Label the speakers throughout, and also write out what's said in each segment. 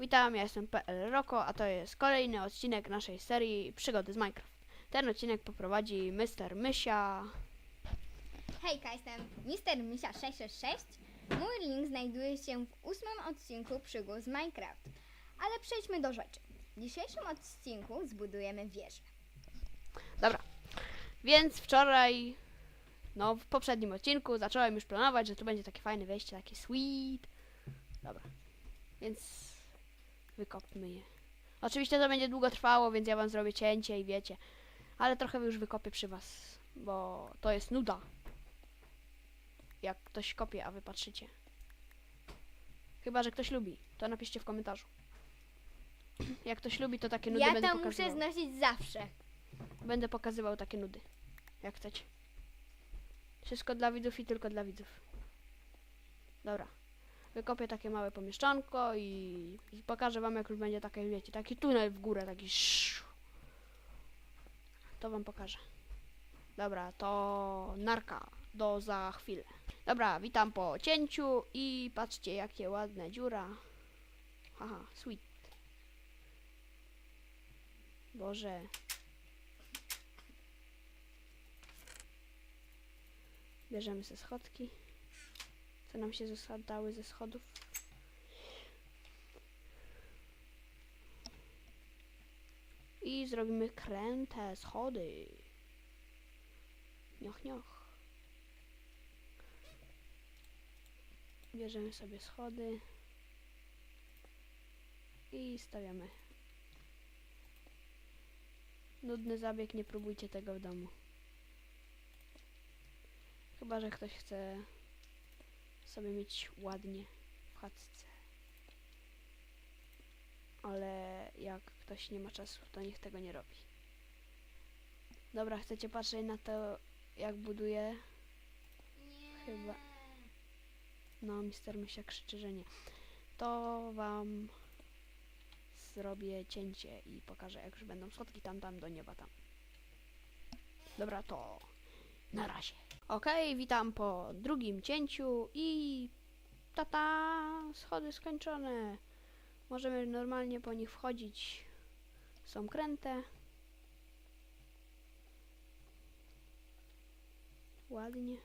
Speaker 1: Witam, ja jestem PL Roko, a to jest kolejny odcinek naszej serii Przygody z Minecraft. Ten odcinek poprowadzi Mr. Mysia.
Speaker 2: Hejka, jestem Mister Misia 666. Mój link znajduje się w ósmym odcinku przygód z Minecraft. Ale przejdźmy do rzeczy. W dzisiejszym odcinku zbudujemy wieżę.
Speaker 1: Dobra, więc wczoraj, no w poprzednim odcinku zacząłem już planować, że tu będzie takie fajne wejście, takie sweet. Dobra, więc wykopmy je. Oczywiście to będzie długo trwało, więc ja wam zrobię cięcie i wiecie. Ale trochę już wykopię przy was, bo to jest nuda. Jak ktoś kopie, a wy patrzycie. Chyba, że ktoś lubi, to napiszcie w komentarzu. Jak ktoś lubi, to takie nudy
Speaker 2: Ja
Speaker 1: będę
Speaker 2: to muszę
Speaker 1: pokazywał.
Speaker 2: znosić zawsze.
Speaker 1: Będę pokazywał takie nudy. Jak chcecie. Wszystko dla widzów i tylko dla widzów. Dobra. Wykopię takie małe pomieszczonko i, i pokażę wam jak już będzie takie, wiecie, taki tunel w górę, taki To wam pokażę. Dobra, to narka. Do za chwilę. Dobra, witam po cięciu i patrzcie jakie ładne dziura. Haha, sweet. Boże. Bierzemy ze schodki. Co nam się zostały ze schodów? I zrobimy kręte schody. Nioch, nioch. Bierzemy sobie schody. I stawiamy. Nudny zabieg, nie próbujcie tego w domu. Chyba, że ktoś chce sobie mieć ładnie w chatce. Ale jak ktoś nie ma czasu, to niech tego nie robi. Dobra, chcecie patrzeć na to, jak buduję? Chyba. No, mister Mysia krzyczy, że nie. To wam zrobię cięcie i pokażę, jak już będą schodki tam, tam, do nieba, tam. Dobra, to na razie. Okej, witam po drugim cięciu i tata, schody skończone. Możemy normalnie po nich wchodzić. Są kręte. Ładnie.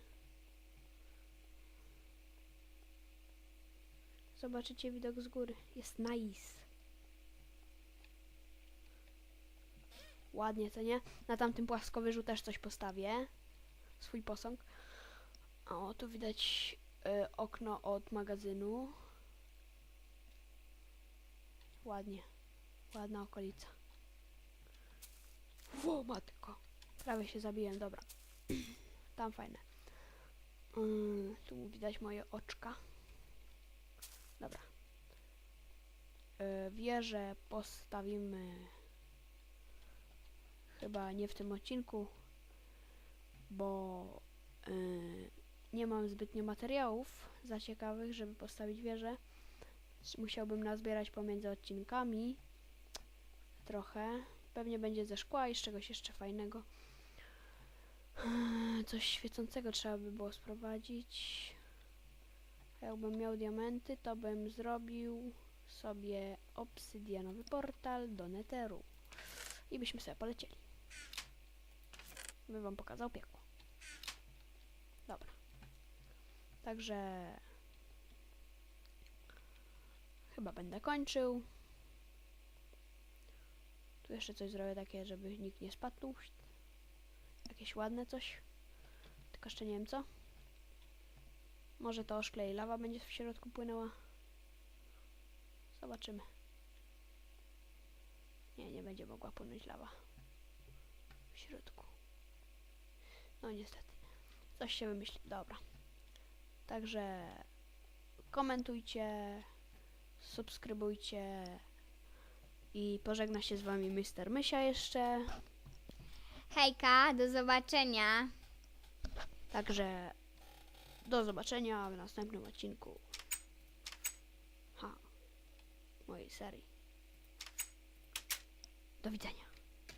Speaker 1: Zobaczycie widok z góry. Jest nice. Ładnie, co nie? Na tamtym płaskowyżu też coś postawię swój posąg. O, tu widać y, okno od magazynu. Ładnie. Ładna okolica. Ło, matko. Prawie się zabiłem, dobra. Tam fajne. Ym, tu widać moje oczka. Dobra. Y, wieżę postawimy chyba nie w tym odcinku, bo y, nie mam zbytnio materiałów za ciekawych, żeby postawić wieżę. Musiałbym nazbierać pomiędzy odcinkami trochę. Pewnie będzie ze szkła i z czegoś jeszcze fajnego. Yy, Coś świecącego trzeba by było sprowadzić. Jakbym miał diamenty, to bym zrobił sobie obsydianowy portal do Netheru. I byśmy sobie polecieli. Bym wam pokazał piekło. Dobra. Także chyba będę kończył. Tu jeszcze coś zrobię takie, żeby nikt nie spadł. Jakieś ładne coś. Tylko jeszcze nie wiem co. Może to szkle i lawa będzie w środku płynęła. Zobaczymy. Nie, nie będzie mogła płynąć lawa w środku. No niestety. Coś się wymyśli. Dobra. Także komentujcie, subskrybujcie i pożegna się z wami Mr. Mysia jeszcze.
Speaker 2: Hejka, do zobaczenia.
Speaker 1: Także do zobaczenia w następnym odcinku. Ha. Mojej serii. Do widzenia.